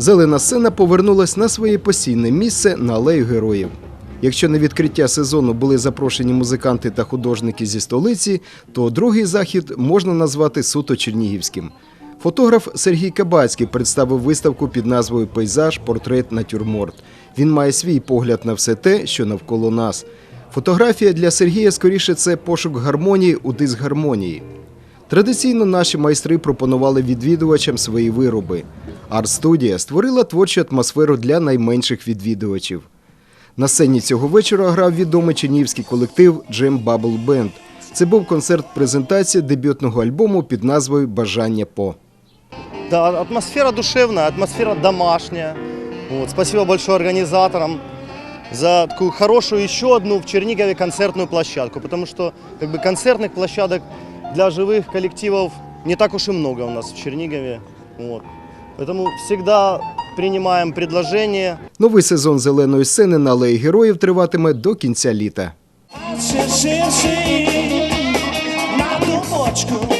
Зелена сцена повернулась на своє постійне місце на алею героїв. Якщо на відкриття сезону були запрошені музиканти та художники зі столиці, то другий захід можна назвати суто чернігівським. Фотограф Сергій Кабацький представив виставку під назвою Пейзаж, портрет, натюрморт. Він має свій погляд на все те, що навколо нас. Фотографія для Сергія скоріше це пошук гармонії у дисгармонії. Традиційно наші майстри пропонували відвідувачам свої вироби. Арт-студія створила творчу атмосферу для найменших відвідувачів. На сцені цього вечора грав відомий чернігівський колектив Джем Bubble Band. Це був концерт-презентація дебютного альбому під назвою Бажання по. Да, атмосфера душевная, атмосфера домашняя. Вот, спасибо большое организаторам за такую хорошую еще одну в Чернигове концертную площадку, потому что как бы концертных площадок для живых коллективов не так уж и много у нас в Чернигове. Вот. Поэтому всегда приймаємо предложення. Новий сезон зеленої сцени на алеї героїв триватиме до кінця літа. Ширше, ширше, на думочку.